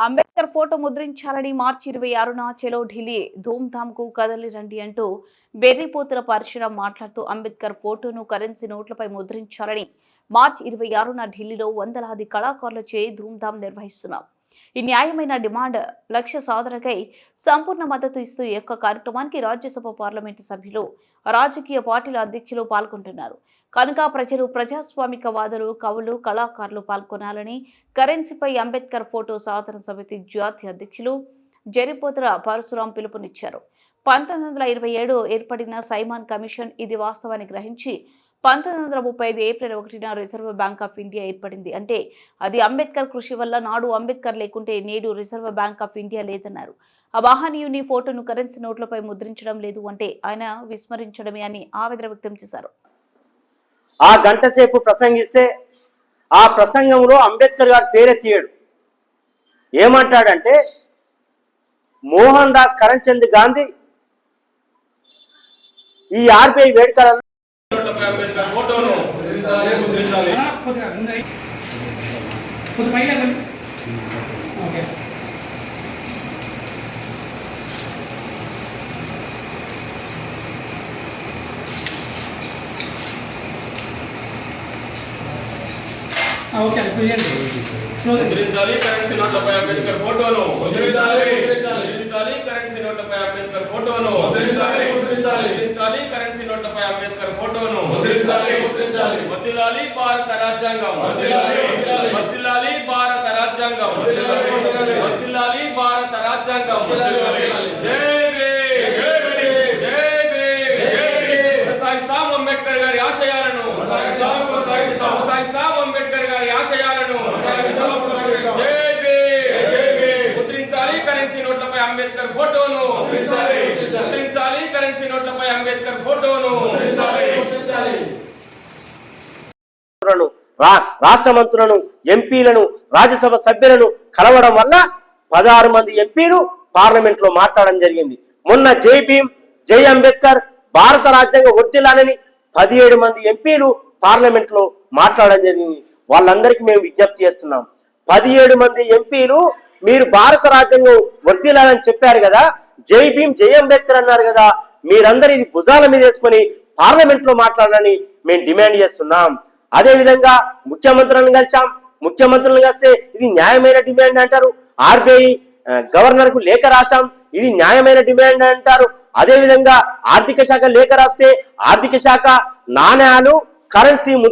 Ambedkar photo ముద్రించాలని మార్చి ఇరవై ఆరున చెలో ఢిల్లీ ధూమ్ధామ్కు కదలి రండి అంటూ బెర్రీపోతుల పరశురాం మాట్లాడుతూ అంబేద్కర్ ఫోటోను కరెన్సీ నోట్లపై ముద్రించాలని మార్చి ఇరవై ఆరున ఢిల్లీలో వందలాది కళాకారులచే ధూమ్ధామ్ నిర్వహిస్తున్నాం ఈ న్యాయమైన డిమాండ్ లక్ష్య సాధనకై సంపూర్ణ మద్దతు ఇస్తూ ఈ యొక్క కార్యక్రమానికి రాజ్యసభ పార్లమెంటు సభ్యులు రాజకీయ పార్టీల అధ్యక్షులు పాల్గొంటున్నారు. కనుక ప్రజలు ప్రజాస్వామిక వాదులు కవులు కళాకారులు పాల్గొనాలని కరెన్సీపై అంబేద్కర్ ఫోటో సాధన సమితి జాతీయ అధ్యక్షులు జరిపోతుల పరశురాం పిలుపునిచ్చారు. పంతొమ్మిది వందల ఇరవై ఏడు ఏర్పడిన సైమాన్ కమిషన్ ఇది వాస్తవాన్ని గ్రహించి పంతొమ్మిది వందల ముప్పై ఐదు ఏప్రిల్ ఒకటిన రిజర్వ్ బ్యాంక్ ఆఫ్ ఇండియా ఏర్పడింది. అంటే అది అంబేద్కర్ కృషి వల్ల నాడు అంబేద్కర్ లేకుంటే నేడు రిజర్వ్ బ్యాంక్ ఆఫ్ ఇండియా లేదన్నారు. ఆ మహనీయుని ఫోటోను కరెన్సీ నోట్లపై ముద్రించడం లేదు అంటే ఆయన విస్మరించడమే అని ఆవేదన వ్యక్తం చేశారు. ఆ గంట సేపు ప్రసంగిస్తే ఆ ప్రసంగంలో అంబేద్కర్ గారు పేరెత్తియాడు. ఏమంటాడంటే మోహన్ దాస్ కరంచంద్ గాంధీ ఈ ఆర్బీఐ వేడుకలలో అంబేద్కర్ ఫోటోను ముద్రించాలి ముద్రించాలి కొద్దిగా ఉన్నాయి కొద్ది పైన రండి. ఓకే ఆ, ఓకే అది కుదియండి క్లోజ్ అండి. ముద్రించాలి కరెన్సీ నోట్లపై అంబేద్కర్ ఫోటోను ముద్రించాలి ముద్రించాలి ముద్రించాలి కరెన్సీ నోట్లపై అంబేద్కర్ ఫోటోను ముద్రించాలి ముద్రించాలి ముద్రించాలి కరెన్సీ నోట్లపై అంబేద్కర్ ఫోటోను ముద్రించాలి ముద్రించాలి వర్ధిల్లాలి భారత రాజ్యాంగం. వర్ధిల్లాలి వర్ధిల్లాలి భారత రాజ్యాంగం. వర్ధిల్లాలి భారత రాజ్యాంగం. జై కొనసాగిస్తాం అంబేద్కర్ గారి ఆశయాలను. కొనసాగిస్తాం అంబేద్కర్ గారి ఆశయాలను. ముద్రించాలి కరెన్సీ నోట్లపై అంబేద్కర్ ఫోటోను. ముద్రించాలి. కరెన్సీ నోట్లపై అంబేద్కర్ ఫోటోను. మంత్రులను రాష్ట్ర మంత్రులను ఎంపీలను రాజ్యసభ సభ్యులను కలవడం వల్ల పదహారు మంది ఎంపీలు పార్లమెంట్లో మాట్లాడడం జరిగింది. మొన్న జై భీమ్ జై అంబేద్కర్ భారత రాజ్యాంగ వర్తిల్లాలని పదిహేడు మంది ఎంపీలు పార్లమెంట్లో మాట్లాడడం జరిగింది. వాళ్ళందరికీ మేము విజ్ఞప్తి చేస్తున్నాం. పదిహేడు మంది ఎంపీలు మీరు భారత రాజ్యాంగం వర్తిల్లాలని చెప్పారు కదా జై భీమ్ జై అంబేద్కర్ అన్నారు కదా మీరందరూ ఇది భుజాల మీద వేసుకొని పార్లమెంట్లో మాట్లాడాలని మేము డిమాండ్ చేస్తున్నాం. అదే విధంగా ముఖ్యమంత్రులను కలిసాం ముఖ్యమంత్రులను కలిస్తే ఇది న్యాయమైన డిమాండ్ అంటారు. ఆర్బీఐ గవర్నర్కు లేఖ రాశాం. ఇది న్యాయమైన డిమాండ్ అంటారు. అదే విధంగా ఆర్థిక శాఖ లేఖ రాస్తే ఆర్థిక శాఖ నాణ్యాలు కరెన్సీ